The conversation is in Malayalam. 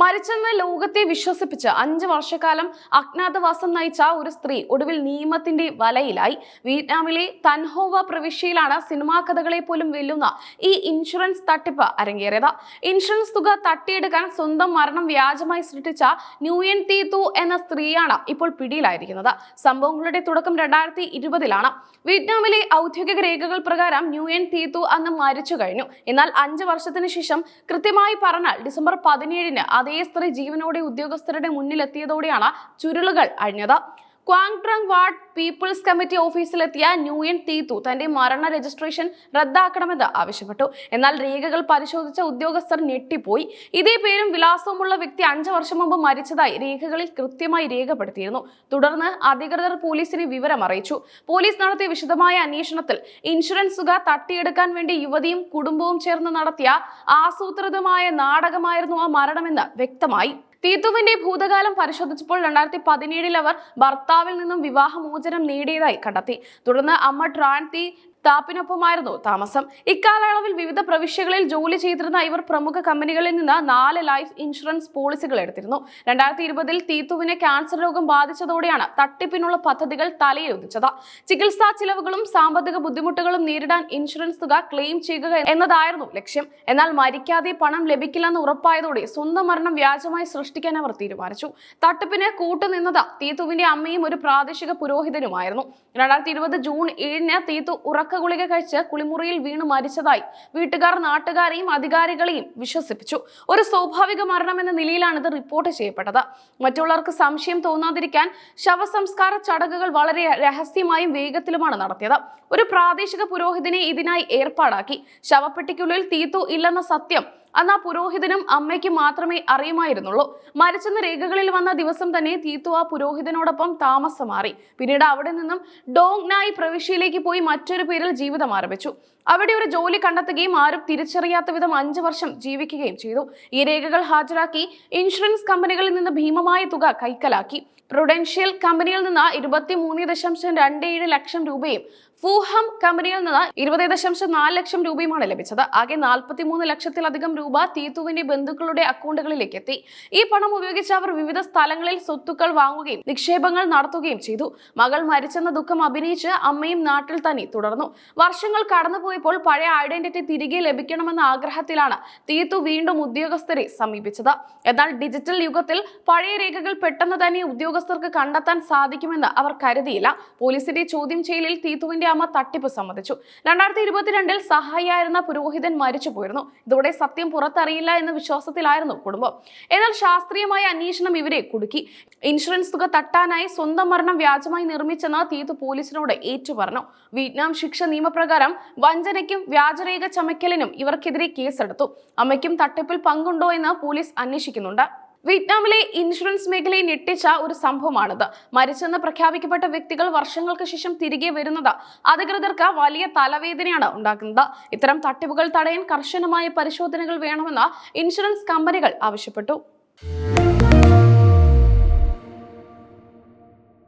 മരിച്ചെന്ന ലോകത്തെ വിശ്വസിപ്പിച്ച് അഞ്ച് വർഷക്കാലം അജ്ഞാതവാസം നയിച്ച ഒരു സ്ത്രീ ഒടുവിൽ നിയമത്തിന്റെ വലയിലായി. വിയറ്റ്നാമിലെ തൻഹോവ പ്രവിശ്യയിലാണ് സിനിമാ കഥകളെ പോലും വെല്ലുന്ന ഈ ഇൻഷുറൻസ് തട്ടിപ്പ് അരങ്ങേറിയത്. ഇൻഷുറൻസ് തുക തട്ടിയെടുക്കാൻ സ്വന്തം മരണം വ്യാജമായി സൃഷ്ടിച്ച ന്യൂയൻ തീത്തു എന്ന സ്ത്രീയാണ് ഇപ്പോൾ പിടിയിലായിരിക്കുന്നത്. സംഭവങ്ങളുടെ തുടക്കം രണ്ടായിരത്തി ഇരുപതിലാണ് വിയറ്റ്നാമിലെ ഔദ്യോഗിക രേഖകൾ പ്രകാരം ന്യൂയൻ തീത്തു അന്ന് മരിച്ചു കഴിഞ്ഞു. എന്നാൽ അഞ്ച് വർഷത്തിന് ശേഷം കൃത്യമായി പറഞ്ഞാൽ ഡിസംബർ പതിനേഴിന് അതേ സ്ത്രീ ജീവനോടെ ഉദ്യോഗസ്ഥരുടെ മുന്നിലെത്തിയതോടെയാണ് ചുരുളുകൾ അഴിഞ്ഞത്. Quang Trung ward people's committee ഓഫീസിലെത്തിയ ന്യൂയൻ തീത്തു തന്റെ മരണ രജിസ്ട്രേഷൻ റദ്ദാക്കണമെന്ന് ആവശ്യപ്പെട്ടു. എന്നാൽ രേഖകൾ പരിശോധിച്ച ഉദ്യോഗസ്ഥർ ഞെട്ടിപ്പോയി. ഇതേ പേരും വിലാസവുമുള്ള വ്യക്തി അഞ്ചു വർഷം മുമ്പ് മരിച്ചതായി രേഖകളിൽ കൃത്യമായി രേഖപ്പെടുത്തിയിരുന്നു. തുടർന്ന് അധികൃതർ പോലീസിനെ വിവരം അറിയിച്ചു പോലീസ് നടത്തിയ വിശദമായ അന്വേഷണത്തിൽ ഇൻഷുറൻസ് തുക തട്ടിയെടുക്കാൻ വേണ്ടി യുവതിയും കുടുംബവും ചേർന്ന് നടത്തിയ ആസൂത്രിതമായ നാടകമായിരുന്നു ആ മരണമെന്ന് വ്യക്തമായി. തീത്തുവിന്റെ ഭൂതകാലം പരിശോധിച്ചപ്പോൾ രണ്ടായിരത്തി പതിനേഴിൽ അവർ ഭർത്താവിൽ നിന്നും വിവാഹമോചനം നേടിയതായി കണ്ടെത്തി. തുടർന്ന് അമ്മ ട്രാൻതി താപ്പിനൊപ്പമായിരുന്നു താമസം. ഇക്കാലയളവിൽ വിവിധ പ്രവിശ്യകളിൽ ജോലി ചെയ്തിരുന്ന ഇവർ പ്രമുഖ കമ്പനികളിൽ നിന്ന് നാല് ലൈഫ് ഇൻഷുറൻസ് പോളിസികൾ എടുത്തിരുന്നു. രണ്ടായിരത്തി ഇരുപതിൽ തീത്തുവിനെ ക്യാൻസർ രോഗം ബാധിച്ചതോടെയാണ് തട്ടിപ്പിനുള്ള പദ്ധതികൾ തലയിലൊന്നിച്ചത് ചികിത്സാ ചിലവുകളും സാമ്പത്തിക ബുദ്ധിമുട്ടുകളും നേരിടാൻ ഇൻഷുറൻസ് തുക ക്ലെയിം ചെയ്യുക എന്നതായിരുന്നു ലക്ഷ്യം. എന്നാൽ മരിക്കാതെ പണം ലഭിക്കില്ലെന്ന് ഉറപ്പായതോടെ സ്വന്തം മരണം വ്യാജമായി സൃഷ്ടിക്കാൻ അവർ തീരുമാനിച്ചു. തട്ടിപ്പിന് കൂട്ടുനിന്നത് തീത്തുവിന്റെ അമ്മയും ഒരു പ്രാദേശിക പുരോഹിതനുമായിരുന്നു. രണ്ടായിരത്തി ഇരുപത് ജൂൺ ഏഴിന് തീത്തു ഉറക്ക ഗുളിക കഴിച്ച് കുളിമുറിയിൽ വീണ് മരിച്ചതായി വീട്ടുകാർ നാട്ടുകാരെയും അധികാരികളെയും വിശ്വസിപ്പിച്ചു. ഒരു സ്വാഭാവിക മരണം എന്ന നിലയിലാണ് ഇത് റിപ്പോർട്ട് ചെയ്യപ്പെട്ടത്. മറ്റുള്ളവർക്ക് സംശയം തോന്നാതിരിക്കാൻ ശവസംസ്കാര ചടങ്ങുകൾ വളരെ രഹസ്യമായും വേഗത്തിലുമാണ് നടത്തിയത്. ഒരു പ്രാദേശിക പുരോഹിതനെ ഇതിനായി ഏർപ്പാടാക്കി. ശവപ്പെട്ടിക്കുള്ളിൽ തീത്തു ഇല്ലെന്ന സത്യം അന്ന് ആ പുരോഹിതനും അമ്മയ്ക്കും മാത്രമേ അറിയുമായിരുന്നുള്ളൂ. മരിച്ചെന്ന രേഖകളിൽ വന്ന ദിവസം തന്നെ തീത്തു ആ പുരോഹിതനോടൊപ്പം താമസം മാറി. പിന്നീട് അവിടെ നിന്നും ഡോങ്നായി പ്രവിശ്യയിലേക്ക് പോയി മറ്റൊരു പേരിൽ ജീവിതം ആരംഭിച്ചു. അവിടെ ഒരു ജോലി കണ്ടെത്തുകയും ആരും തിരിച്ചറിയാത്ത വിധം അഞ്ചു വർഷം ജീവിക്കുകയും ചെയ്തു. ഈ രേഖകൾ ഹാജരാക്കി ഇൻഷുറൻസ് കമ്പനികളിൽ നിന്ന് ഭീമമായ തുക കൈക്കലാക്കി. പ്രൊഡൻഷ്യൽ കമ്പനിയിൽ നിന്ന് ഇരുപത്തി മൂന്ന് ദശാംശം രണ്ട് ഏഴ് ലക്ഷം രൂപയും ഫൂഹം കമ്പനിയിൽ നിന്ന് ഇരുപത് ദശാംശം നാല് ലക്ഷം രൂപയുമാണ് ലഭിച്ചത്. ആകെ നാൽപ്പത്തി മൂന്ന് ലക്ഷത്തിലധികം രൂപ തീത്തുവിന്റെ ബന്ധുക്കളുടെ അക്കൗണ്ടുകളിലേക്ക് എത്തി. ഈ പണം ഉപയോഗിച്ച് അവർ വിവിധ സ്ഥലങ്ങളിൽ സ്വത്തുക്കൾ വാങ്ങുകയും നിക്ഷേപങ്ങൾ നടത്തുകയും ചെയ്തു. മകൾ മരിച്ചെന്ന ദുഃഖം അഭിനയിച്ച് അമ്മയും നാട്ടിൽ തന്നെ തുടർന്നു. വർഷങ്ങൾ കടന്നുപോയപ്പോൾ പഴയ ഐഡന്റിറ്റി തിരികെ ലഭിക്കണമെന്ന ആഗ്രഹത്തിലാണ് തീത്തു വീണ്ടും ഉദ്യോഗസ്ഥരെ സമീപിച്ചത്. എന്നാൽ ഡിജിറ്റൽ യുഗത്തിൽ പഴയ രേഖകൾ പെട്ടെന്ന് തന്നെ ഉദ്യോഗസ്ഥർക്ക് കണ്ടെത്താൻ സാധിക്കുമെന്ന് അവർ കരുതിയില്ല. പോലീസിന്റെ ചോദ്യം ചെയ്യലിൽ തീത്തുവിന്റെ അമ്മ തട്ടിപ്പ് സമ്മതിച്ചു രണ്ടായിരത്തി ഇരുപത്തിരണ്ടിൽ സഹായിയായിരുന്ന പുരോഹിതൻ മരിച്ചു പോയിരുന്നു. ഇതോടെ സത്യം പുറത്തറിയില്ല എന്ന വിശ്വാസത്തിലായിരുന്നു കുടുംബം. എന്നാൽ ശാസ്ത്രീയമായ അന്വേഷണം ഇവരെ കുടുക്കി. ഇൻഷുറൻസ് തുക തട്ടാനായി സ്വന്തം മരണം വ്യാജമായി നിർമ്മിച്ചെന്ന് തീത്തു പോലീസിനോട് ഏറ്റുപറഞ്ഞു. വിയറ്റ്നാം ശിക്ഷ നിയമപ്രകാരം വഞ്ചനയ്ക്കും വ്യാജരേഖ ചമയ്ക്കലിനും ഇവർക്കെതിരെ കേസെടുത്തു. അമ്മയ്ക്കും തട്ടിപ്പിൽ പങ്കുണ്ടോ എന്ന് പോലീസ് അന്വേഷിക്കുന്നുണ്ട്. വിയറ്റ്നാമിലെ ഇൻഷുറൻസ് മേഖലയെ ഞെട്ടിച്ച ഒരു സംഭവമാണിത്. മരിച്ചെന്ന് പ്രഖ്യാപിക്കപ്പെട്ട വ്യക്തികൾ വർഷങ്ങൾക്ക് ശേഷം തിരികെ വരുന്നത് അധികൃതർക്ക് വലിയ തലവേദനയാണ് ഉണ്ടാക്കുന്നത്. ഇത്തരം തട്ടിപ്പുകൾ തടയാൻ കർശനമായ പരിശോധനകൾ വേണമെന്ന് ഇൻഷുറൻസ് കമ്പനികൾ ആവശ്യപ്പെട്ടു.